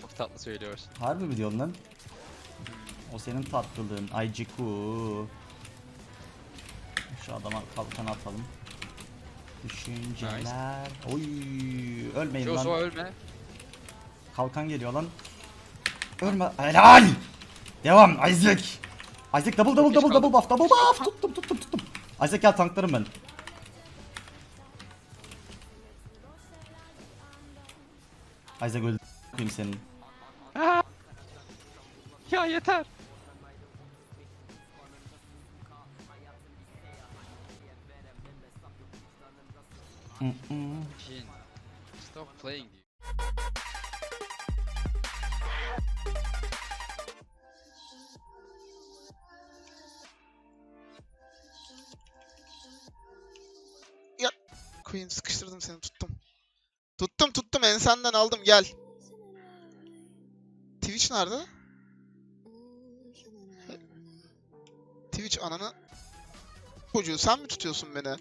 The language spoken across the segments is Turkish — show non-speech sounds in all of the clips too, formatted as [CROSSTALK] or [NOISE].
Çok tatlı söylüyorsun. Harbi mi diyorsun lan? O senin tatlılığın. Ayciku. Şu adama kalkan atalım. Düşünceler. Oy, ölmeyin Joshua lan. ölme. Kalkan geliyor lan. Ölme. Helal. Devam Isaac. Isaac double double double double buff double buff. Tuttum tuttum tuttum. Isaac gel tanklarım ben. Isaac öldü. Koyayım senin. Ya yeter. Jin. Stop playing. Queen sıkıştırdım seni tuttum. Tuttum tuttum ensenden aldım gel. Twitch nerede? Twitch ananı çocuğu sen mi tutuyorsun beni?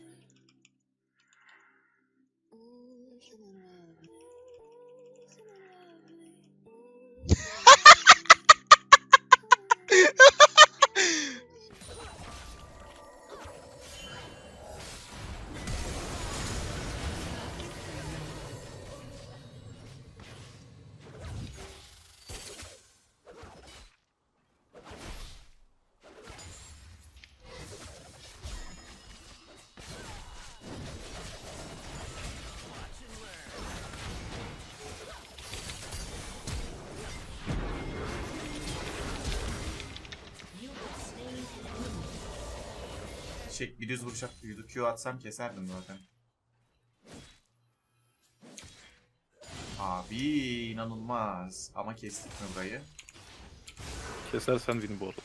Şey bir düz vuruş attıydı. Q atsam keserdim zaten. Abi inanılmaz. Ama kestik mi burayı? Kesersen win bu arada.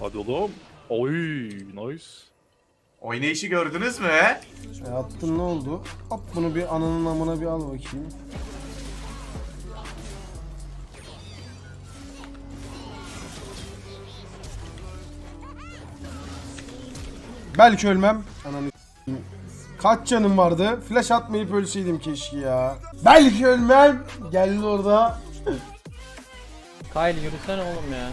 Hadi oğlum. Oy nice. Oynayışı gördünüz mü? E attın ne oldu? Hop bunu bir ananın amına bir al bakayım. Belki ölmem. Ananı. Kaç canım vardı? Flash atmayıp ölseydim keşke ya. Belki ölmem. Geldi orada. Kyle yürüsene oğlum ya.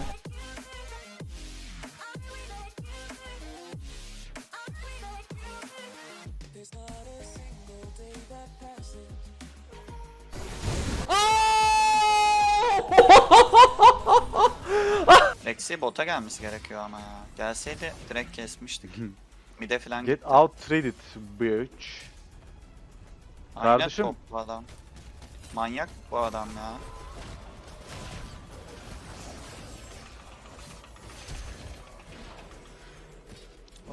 Lexi bota gelmesi gerekiyor ama ya. Gelseydi direkt kesmiştik. [LAUGHS] Mide falan Get gitti. out traded bitch. Aynen kardeşim. top bu adam. Manyak bu adam ya.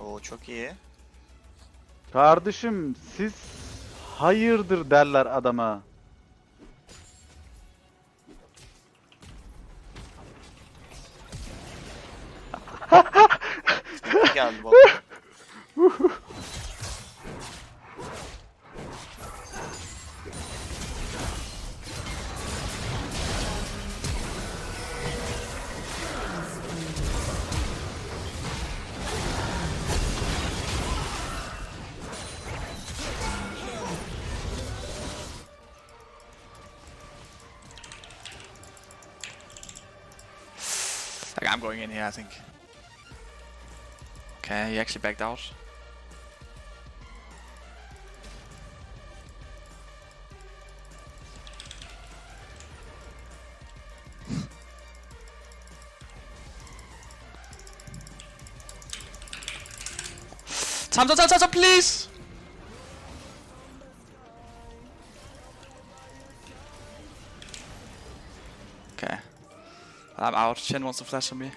Oo çok iyi. Kardeşim siz hayırdır derler adama. [LAUGHS] Çok iyi geldi. Like I'm going in here, I think. Okay, he actually backed out. 잠자 자자 자 플리즈 Okay. I'm out. Shen wants to flash on me.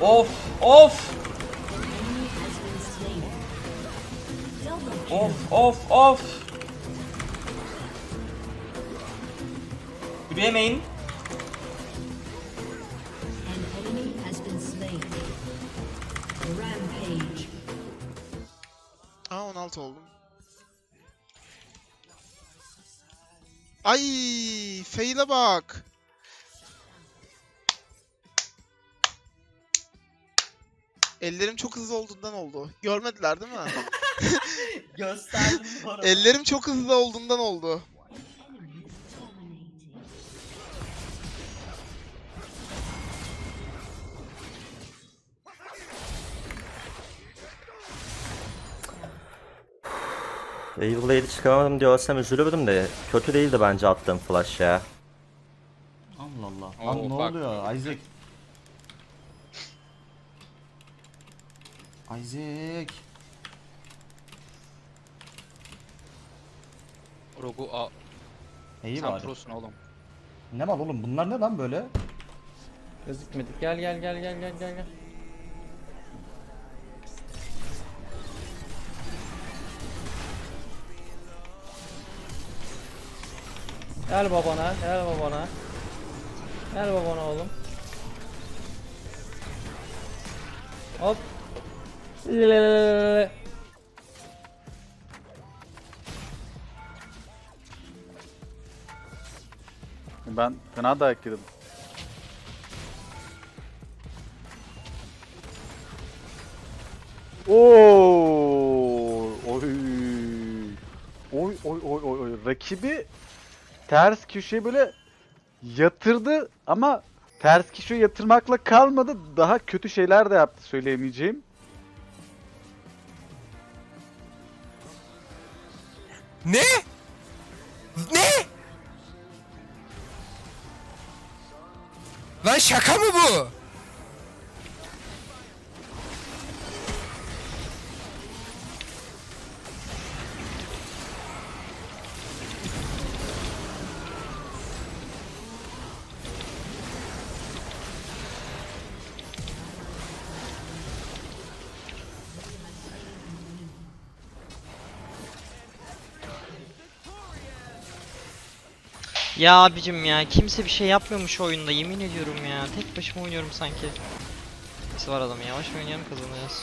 Off! Off! Off! Off! Off! Yürüyemeyin. Aa 16 oldum. Ay fail'e bak. Ellerim çok hızlı olduğundan oldu. Görmediler değil mi? [LAUGHS] Gösterdim. Ellerim çok hızlı olduğundan oldu. Beyblade'i çıkaramadım diyorsam üzülürdüm de kötü değildi bence attığım flash ya. Allah Allah. Oo, Lan ne bak. oluyor Isaac? Isaac. Rogu a. İyi Sen bari. prosun oğlum. Ne var oğlum bunlar ne lan böyle? Gözükmedik. Gel gel gel gel gel gel gel. Gel babana, gel babana. Gel babana oğlum. Hop. Lelelelele. Ben fena dayak yedim. Oo! Oy! Oy oy oy oy. Rakibi ters köşeye böyle yatırdı ama ters köşeye yatırmakla kalmadı. Daha kötü şeyler de yaptı söyleyemeyeceğim. Ne? Ne? Lan şaka mı bu? Ya abicim ya kimse bir şey yapmıyormuş oyunda yemin ediyorum ya. Tek başıma oynuyorum sanki. Neyse var adam yavaş oynayalım kazanacağız.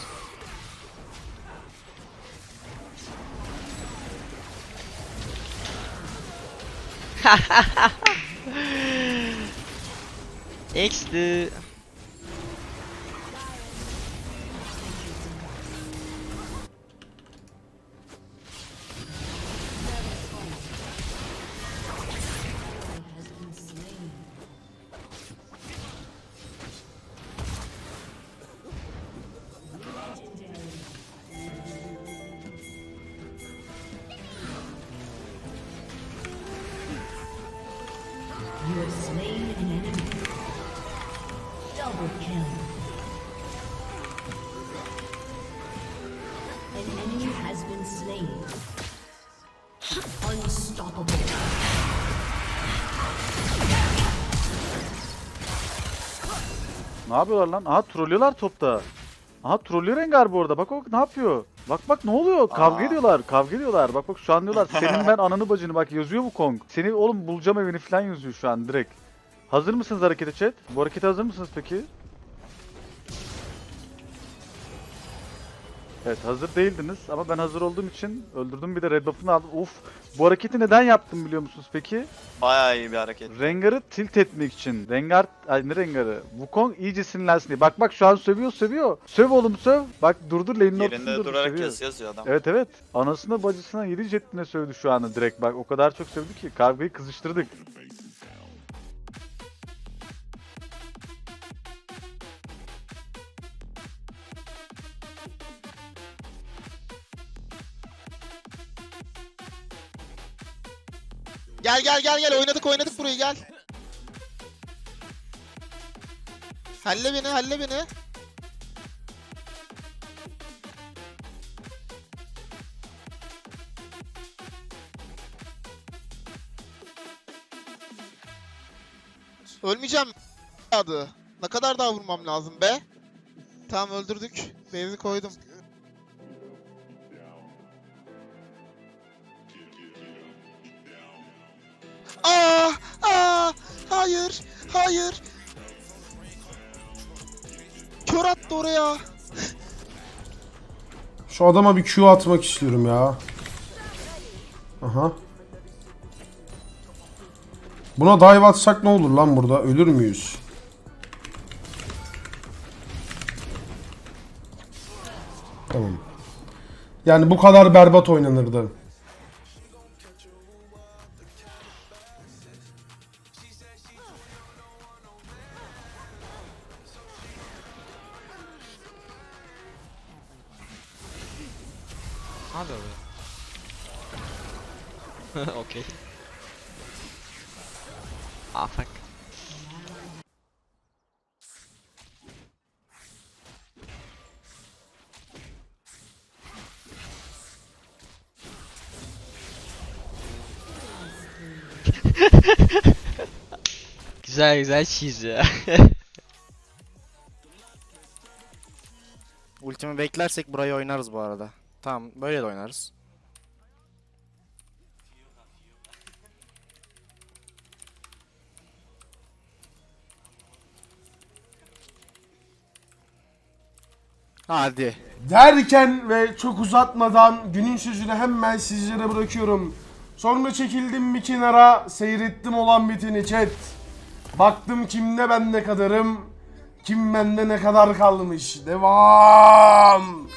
[LAUGHS] X'di. Yapıyorlar lan? Aha trollüyorlar topta. Aha trollüyor Rengar bu arada. Bak bak ne yapıyor? Bak bak ne oluyor? Kavga Aa. ediyorlar. Kavga ediyorlar. Bak bak şu an diyorlar. [LAUGHS] Senin ben ananı bacını bak yazıyor bu Kong. Seni oğlum bulacağım evini falan yazıyor şu an direkt. Hazır mısınız harekete chat? Bu harekete hazır mısınız peki? Evet hazır değildiniz ama ben hazır olduğum için öldürdüm bir de red buff'ını aldım. Uf bu hareketi neden yaptım biliyor musunuz peki? Bayağı iyi bir hareket. Rengar'ı tilt etmek için. Rengar, ay ne Rengar'ı? Wukong iyice sinirlensin diye. Bak bak şu an sövüyor sövüyor. Söv oğlum söv. Bak durdur lane'in ortasında Yerinde dur durarak sövüyor. yaz yazıyor adam. Evet evet. Anasına bacısına yedi jetine sövdü şu anda direkt bak. O kadar çok sövdü ki kavgayı kızıştırdık. Gel gel gel gel oynadık oynadık burayı gel. Halle beni halle beni. Ölmeyeceğim adı. Ne kadar daha vurmam lazım be? Tamam öldürdük. Base'i koydum. Kör attı oraya. Şu adama bir Q atmak istiyorum ya. Aha. Buna dive atsak ne olur lan burada? Ölür müyüz? Tamam. Yani bu kadar berbat oynanırdı. Hadi oraya. [LAUGHS] Okey. Ah fuck. [LAUGHS] güzel güzel cheese ya. Ultimi beklersek burayı oynarız bu arada. Tamam böyle de oynarız. Hadi. Derken ve çok uzatmadan günün sözünü hemen sizlere bırakıyorum. Sonra çekildim bir kenara, seyrettim olan biteni chat. Baktım kimde ben ne kadarım, kim bende ne kadar kalmış. Devam.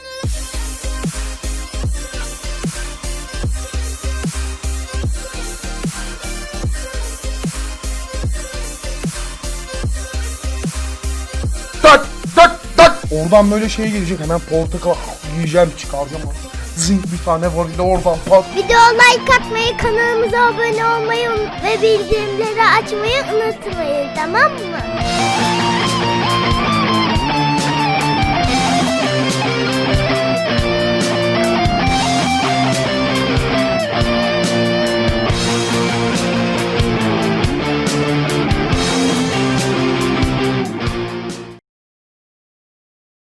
Oradan böyle şey gelecek hemen portakal yiyeceğim çıkaracağım. Zing bir tane var ile oradan pat. Video like atmayı, kanalımıza abone olmayı ve bildirimleri açmayı unutmayın tamam mı?